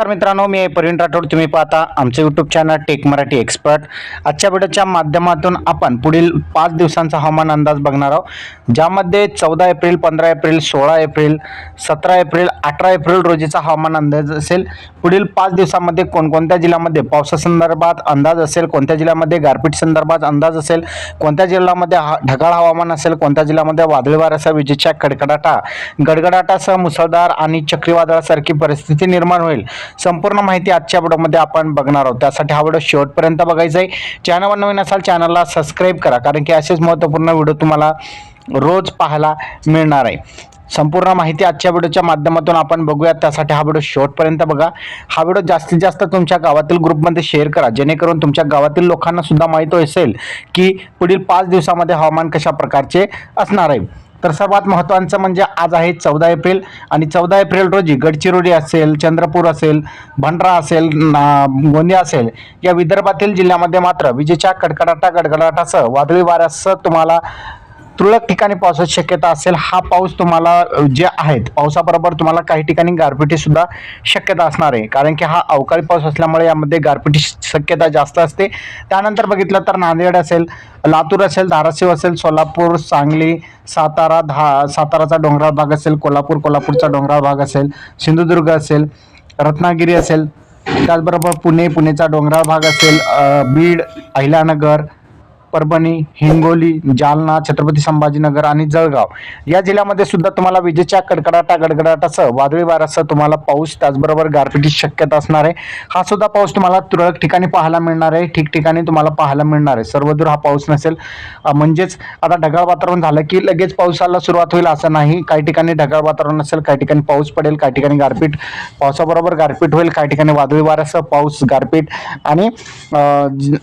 तर मित्रांनो मी प्रवीण राठोड. तुम्ही पाहता आमचं YouTube channel tech Marathi expert आजच्या व्हिडिओच्या माध्यमातून आपण पुढील पाच दिवसांचा हवामान अंदाज बघणार आहोत ज्यामध्ये चौदा एप्रिल पंधरा एप्रिल सोळा एप्रिल सतरा एप्रिल अठरा एप्रिल रोजीचा हवामान अंदाज असेल. पुढील पाच दिवसामध्ये कोणकोणत्या जिल्ह्यामध्ये पावसासंदर्भात अंदाज असेल कोणत्या जिल्ह्यामध्ये गारपीट संदर्भात अंदाज असेल कोणत्या जिल्ह्यामध्ये हा ढगाळ हवामान असेल कोणत्या जिल्ह्यामध्ये वादळीवाऱ्यासह विजेच्या कडकडाटा गडगडाटासह मुसळधार आणि चक्रीवादळासारखी परिस्थिती निर्माण होईल. संपूर्ण माहिती आजच्या व्हिडिओमध्ये आपण बघणार आहोत. त्यासाठी हा व्हिडिओ शेवटपर्यंत बघायचा आहे. चॅनलवर नवीन असाल चॅनलला सबस्क्राईब करा कारण की असेच महत्त्वपूर्ण व्हिडिओ तुम्हाला रोज पाहायला मिळणार आहे. संपूर्ण माहिती आजच्या व्हिडिओच्या माध्यमातून आपण बघूया त्यासाठी हा व्हिडिओ शेवटपर्यंत बघा. हा व्हिडिओ जास्तीत जास्त तुमच्या गावातील ग्रुपमध्ये शेअर करा. जेणेकरून तुमच्या गावातील लोकांना सुद्धा माहीत असेल की पुढील पाच दिवसामध्ये हवामान कशा प्रकारचे असणार आहे. तर सर्वात महत्त्वाचं म्हणजे आज आहे चौदा एप्रिल आणि चौदा एप्रिल रोजी गडचिरोली असेल चंद्रपूर असेल भंडारा असेल ना- गोंदिया असेल या विदर्भातील जिल्ह्यामध्ये मात्र विजेच्या कडकडाटा गडगडाटासह वादळी वाऱ्यासह तुम्हाला तुरळक ठिकाणी पावसाची शक्यता असेल हा पाऊस तुम्हाला जे आहेत पावसाबरोबर तुम्हाला काही ठिकाणी गारपिटी सुद्धा शक्यता असणार आहे. कारण की हा अवकाळी पाऊस असल्यामुळे यामध्ये गारपिटी शक्यता जास्त असते. त्यानंतर बघितलं तर नांदेड असेल लातूर असेल धाराशिव असेल सोलापूर सांगली सातारा धा साताराचा डोंगराळ भाग असेल कोल्हापूर कोल्हापूरचा डोंगराळ भाग असेल सिंधुदुर्ग असेल रत्नागिरी असेल त्याचबरोबर पुणे पुणेचा डोंगराळ भाग असेल बीड अहिल्यानगर परभणी हिंगोली जालना छत्रपती संभाजीनगर आणि जळगाव या जिल्ह्यामध्ये सुद्धा तुम्हाला विजेच्या कडकडाटा गडगडाटासह वादळी वाऱ्यासह तुम्हाला पाऊस त्याचबरोबर गारपिटीची शक्यता असणार आहे. हा सुद्धा पाऊस तुम्हाला तुरळक ठिकाणी पाहायला मिळणार आहे. ठिकठिकाणी तुम्हाला पाहायला मिळणार आहे. सर्वदूर हा पाऊस नसेल म्हणजेच आता ढगाळ वातावरण झालं की लगेच पावसाला सुरुवात होईल असं नाही. काही ठिकाणी ढगाळ वातावरण असेल काही ठिकाणी पाऊस पडेल काही ठिकाणी गारपीट पावसाबरोबर गारपीट होईल काही ठिकाणी वादळी वाऱ्यासह पाऊस गारपीट आणि ज-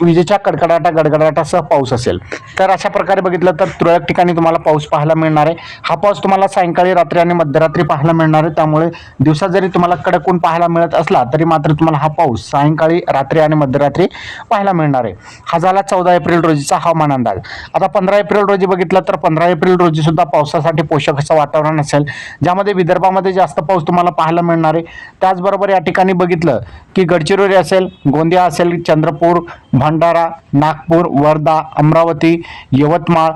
विजेच्या कडकडाटा गडगडाटासह पाऊस असेल. तर अशा प्रकारे बघितलं तर तुरळक ठिकाणी तुम्हाला पाऊस पाहायला मिळणार आहे. हा पाऊस तुम्हाला सायंकाळी रात्री आणि मध्यरात्री पाहायला मिळणार आहे. त्यामुळे दिवसा जरी तुम्हाला कडक ऊन पाहायला मिळत असला तरी मात्र तुम्हाला हा पाऊस सायंकाळी रात्री आणि मध्यरात्री पाहायला मिळणार आहे. हा झाला चौदा एप्रिल रोजीचा हवामान अंदाज. आता पंधरा एप्रिल रोजी बघितलं तर पंधरा एप्रिल रोजी सुद्धा पावसासाठी पोषक असं वातावरण असेल ज्यामध्ये विदर्भामध्ये जास्त पाऊस तुम्हाला पाहायला मिळणार आहे. त्याचबरोबर या ठिकाणी बघितलं की गडचिरोली असेल गोंदिया असेल चंद्रपूर भंडारा नागपूर वर्धा अमरावती यवतमाळ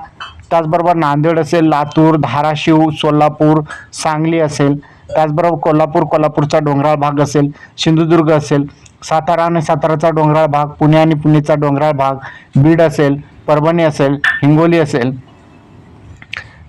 त्याचबरोबर नांदेड असेल लातूर धाराशिव सोलापूर सांगली असेल त्याचबरोबर कोल्हापूर कोल्हापूरचा डोंगराळ भाग असेल सिंधुदुर्ग असेल सातारा आणि साताराचा डोंगराळ भाग पुणे आणि पुणेचा डोंगराळ भाग बीड असेल परभणी असेल हिंगोली असेल.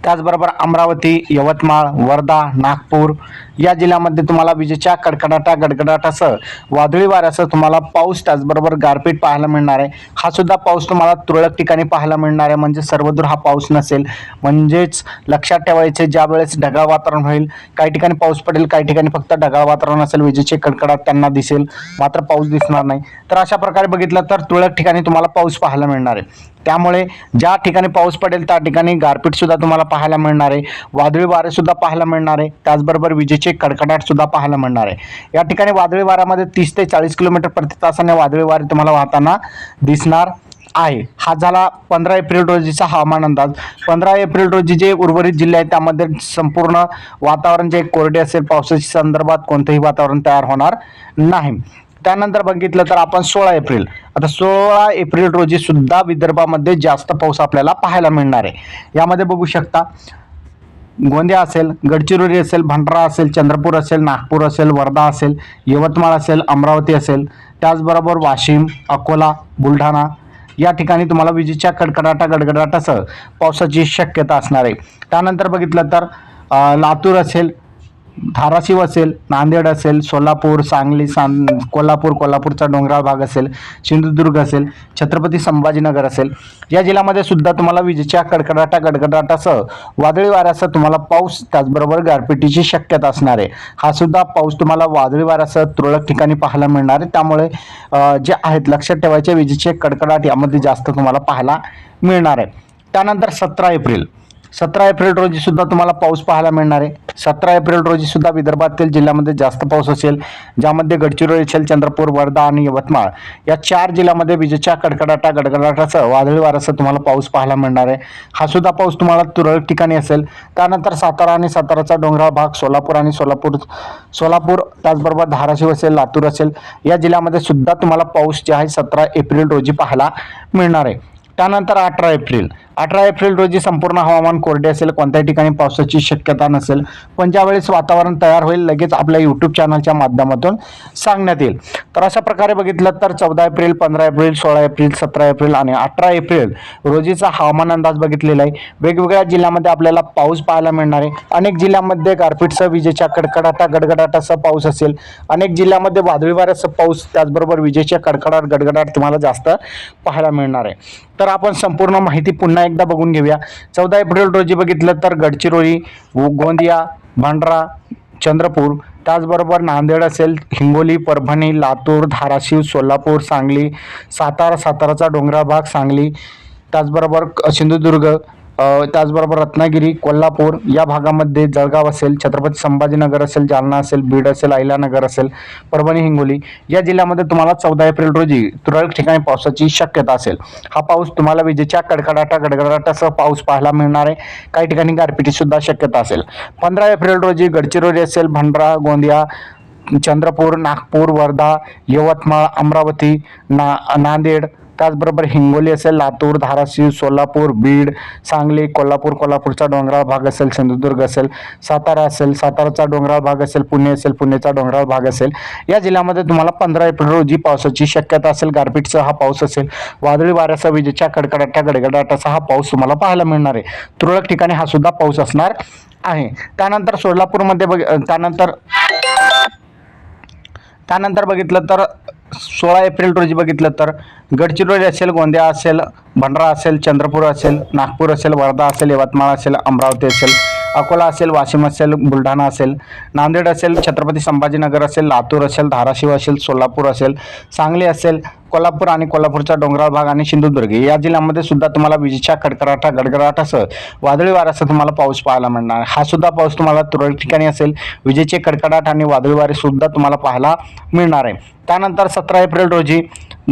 त्याचबरोबर अमरावती यवतमाळ वर्धा नागपूर या जिल्ह्यामध्ये तुम्हाला विजेच्या कडकडाटा गडगडाटासह वादळी वाऱ्यासह तुम्हाला पाऊस त्याचबरोबर गारपीट पाहायला मिळणार आहे. हा सुद्धा पाऊस तुम्हाला तुरळक ठिकाणी पाहायला मिळणार आहे. म्हणजे सर्वदूर हा पाऊस नसेल. म्हणजेच लक्षात ठेवायचे ज्या वेळेस ढगाळ वातावरण होईल काही ठिकाणी पाऊस पडेल काही ठिकाणी फक्त ढगाळ वातावरण असेल विजेचे कडकडाट त्यांना दिसेल. मात्र पाऊस दिसणार नाही. तर अशा प्रकारे बघितलं तर तुरळक ठिकाणी तुम्हाला पाऊस पाहायला मिळणार आहे. त्यामुळे ज्या ठिकाणी पाऊस पडेल त्या ठिकाणी गारपीटसुद्धा तुम्हाला पाहायला मिळणार आहे. वादळी वारेसुद्धा पाहायला मिळणार आहे. त्याचबरोबर विजेचे कडकडाटसुद्धा पाहायला मिळणार आहे. या ठिकाणी वादळी वाऱ्यामध्ये तीस ते चाळीस किलोमीटर प्रति तासाने वादळी वारे तुम्हाला वाहताना दिसणार आहे. हा झाला पंधरा एप्रिल रोजीचा हवामान अंदाज. पंधरा एप्रिल रोजी जे उर्वरित जिल्हे आहेत त्यामध्ये संपूर्ण वातावरण जे कोरडे असेल पावसाच्या संदर्भात कोणतंही वातावरण तयार होणार नाही. त्यानंतर बघितलं तर आपण सोळा एप्रिल. आता सोळा एप्रिल रोजी सुद्धा विदर्भामध्ये जास्त पाऊस आपल्याला पाहायला मिळणार आहे. यामध्ये बघू शकता गोंदिया असेल गडचिरोली असेल भंडारा असेल चंद्रपूर असेल नागपूर असेल वर्धा असेल यवतमाळ असेल अमरावती असेल त्याचबरोबर वाशिम अकोला बुलढाणा या ठिकाणी तुम्हाला विजेच्या कडकडाटा गडगडाटासह पावसाची शक्यता असणार आहे. त्यानंतर बघितलं तर लातूर असेल धाराशिव असेल नांदेड असेल सोलापूर सांगली सांग कोल्हापूर कोल्हापूरचा डोंगराळ भाग असेल सिंधुदुर्ग असेल छत्रपती संभाजीनगर असेल या जिल्ह्यामध्ये सुद्धा तुम्हाला विजेच्या कडकडाटा गडगडाटासह वादळी वाऱ्यासह तुम्हाला पाऊस त्याचबरोबर गारपिटीची शक्यता असणार. आहे हा सुद्धा पाऊस तुम्हाला वादळी वाऱ्यासह तुरळक ठिकाणी पाहायला मिळणार आहे. त्यामुळे जे आहेत लक्षात ठेवायचे विजेचे कडकडाट यामध्ये जास्त तुम्हाला पाहायला मिळणार आहे. त्यानंतर सतरा एप्रिल. सतरा एप्रिल रोजी सुद्धा तुम्हाला पाऊस पाहायला मिळणार आहे. सतरा एप्रिल रोजी सुद्धा विदर्भातील जिल्ह्यामध्ये जास्त पाऊस असेल ज्यामध्ये गडचिरोली असेल चंद्रपूर वर्धा आणि यवतमाळ या चार जिल्ह्यामध्ये विजेच्या कडकडाटा गडगडाटासह वादळी वाऱ्यासह तुम्हाला पाऊस पाहायला मिळणार आहे. हा सुद्धा पाऊस तुम्हाला तुरळक ठिकाणी असेल. त्यानंतर सातारा आणि साताराचा डोंगराळ भाग सोलापूर आणि सोलापूर सोलापूर त्याचबरोबर धाराशिव असेल लातूर असेल या जिल्ह्यामध्ये सुद्धा तुम्हाला पाऊस जे आहे सतरा एप्रिल रोजी पाहायला मिळणार आहे. त्यानंतर अठरा एप्रिल अठरा एप्रिल रोजी संपूर्ण हवामान कोरडे असेल कोणत्याही ठिकाणी पावसाची शक्यता नसेल पण ज्यावेळेस वातावरण तयार होईल लगेच आपल्या यूट्यूब चॅनलच्या माध्यमातून सांगण्यात येईल. तर अशा प्रकारे बघितलं तर चौदा एप्रिल पंधरा एप्रिल सोळा एप्रिल सतरा एप्रिल आणि अठरा एप्रिल रोजीचा हवामान अंदाज बघितलेला आहे. वेगवेगळ्या जिल्ह्यामध्ये आपल्याला पाऊस पाहायला मिळणार आहे. अनेक जिल्ह्यामध्ये गारपीटसह विजेच्या कडकडाटा गडगडाटासह पाऊस असेल. अनेक जिल्ह्यामध्ये वादळी वाऱ्यासह पाऊस त्याचबरोबर विजेच्या कडकडाट गडगडाट तुम्हाला जास्त पाहायला मिळणार आहे. तर आपण संपूर्ण माहिती पुन्हा एकदा बघून घेऊया. चौदा एप्रिल रोजी बघितलं तर गडचिरोली गोंदिया भांडरा चंद्रपूर त्याचबरोबर नांदेड असेल हिंगोली परभणी लातूर धाराशिव सोलापूर सांगली सातारा साताराचा डोंगराळ भाग सांगली त्याचबरोबर सिंधुदुर्ग त्याचबरोबर रत्नागिरी कोल्हापूर या भागामध्ये जळगाव असेल छत्रपती संभाजीनगर असेल जालना असेल बीड असेल अहिल्यानगर असेल परभणी हिंगोली या जिल्ह्यामध्ये तुम्हाला चौदा एप्रिल रोजी तुरळक ठिकाणी पावसाची शक्यता असेल. हा पाऊस तुम्हाला विजेच्या कडकडाटा गडगडाटासह पाऊस पाहायला मिळणार आहे. काही ठिकाणी गारपिटी सुद्धा शक्यता असेल. पंधरा एप्रिल रोजी गडचिरोली असेल भंडारा गोंदिया चंद्रपूर नागपूर वर्धा यवतमाळ अमरावती ना नांदेड त्याचबरोबर हिंगोली असेल लातूर धाराशिव सोलापूर बीड सांगली कोल्हापूर कोल्हापूरचा डोंगराळ भाग असेल सिंधुदुर्ग असेल सातारा असेल साताराचा डोंगराळ भाग असेल पुणे असेल पुणेचा डोंगराळ भाग असेल. या जिल्ह्यामध्ये तुम्हाला पंधरा एप्रिल रोजी पावसाची शक्यता असेल गारपीटचा हा पाऊस असेल. वादळी वाऱ्यासह विजेच्या कडकडाटा गडगडाटाचा हा पाऊस तुम्हाला पाहायला मिळणार आहे. तुरळक ठिकाणी हा सुद्धा पाऊस असणार आहे. त्यानंतर सोलापूरमध्ये बघ त्यानंतर त्यानंतर बघितलं तर सोळा एप्रिल रोजी बघितलं तर गडचिरोली असेल गोंदिया असेल भंडारा असेल चंद्रपूर असेल नागपूर असेल वर्धा असेल यवतमाळ असेल अमरावती असेल. अकोला असेल वाशिम असेल बुलढाणा असेल नांदेड असेल छत्रपती संभाजीनगर असेल लातूर असेल धाराशिव असेल सोलापूर असेल सांगली असेल कोल्हापूर आणि कोल्हापूरचा डोंगराळ भाग आणि सिंधुदुर्ग. या जिल्ह्यामध्ये सुद्धा तुम्हाला विजेच्या कडकडाटा गडगडाटासह वादळी वाऱ्यासह तुम्हाला पाऊस पाहायला मिळणार. हा सुद्धा पाऊस तुम्हाला तुरळक ठिकाणी असेल. विजेचे कडकडाट आणि वादळी वारे सुद्धा तुम्हाला पाहायला मिळणार आहे. त्यानंतर सतरा एप्रिल रोजी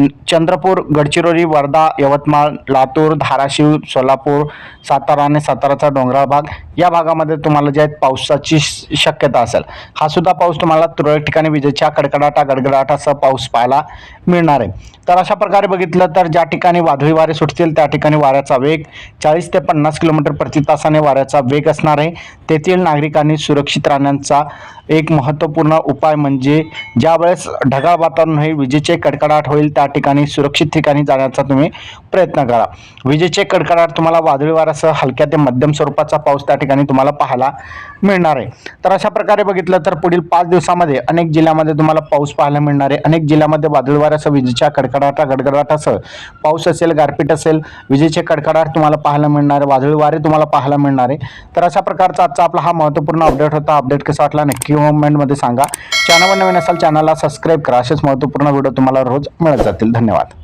चंद्रपूर गडचिरोली वर्धा यवतमाळ लातूर धाराशिव सोलापूर सातारा आणि साताराचा डोंगराळ भाग. या भागामध्ये तुम्हाला जे आहेत पावसाची श- शक्यता असेल. हा सुद्धा पाऊस तुम्हाला तुरळक ठिकाणी विजेच्या कडकडाटा गडगडाटासह पाऊस पाहायला मिळणार आहे. तर अशा प्रकारे बघितलं तर ज्या ठिकाणी वादळी वारे सुटतील त्या ठिकाणी वाऱ्याचा वेग चाळीस ते पन्नास किलोमीटर प्रति तासाने वाऱ्याचा वेग असणार आहे. तेथील नागरिकांनी सुरक्षित राहण्याचा एक महत्त्वपूर्ण उपाय म्हणजे ज्यावेळेस ढगाळ वातावरण होईल विजेचे कडकडाट होईल त्या ठिकाणी सुरक्षित ठिकाणी जाण्याचा तुम्ही प्रयत्न करा. विजेचे कडकडाट तुम्हाला वादळी वाऱ्यासह हलक्या ते मध्यम स्वरूपाचा पाऊस त्या ठिकाणी तुम्हाला पाहायला मिळणार आहे. तर अशा प्रकारे बघितलं तर पुढील पाच दिवसामध्ये अनेक जिल्ह्यामध्ये तुम्हाला पाऊस पाहायला मिळणार आहे. अनेक जिल्ह्यामध्ये वादळवाऱ्यासह विजेच्या कडकडाटा गडगडाटासह पाऊस असेल गारपीट असेल विजेचे कडकडाट तुम्हाला पाहायला मिळणार आहे. वादळवारे तुम्हाला पाहायला मिळणार आहे. तर अशा प्रकारचा आजचा आपला हा महत्त्वपूर्ण अपडेट होता. अपडेट कसा वाटला नक्की कमेंटमध्ये सांगा. चॅनलवर नवीन असाल चॅनलला सबस्क्राईब करा. असेच महत्त्वपूर्ण व्हिडिओ तुम्हाला रोज मिळत जातील. धन्यवाद.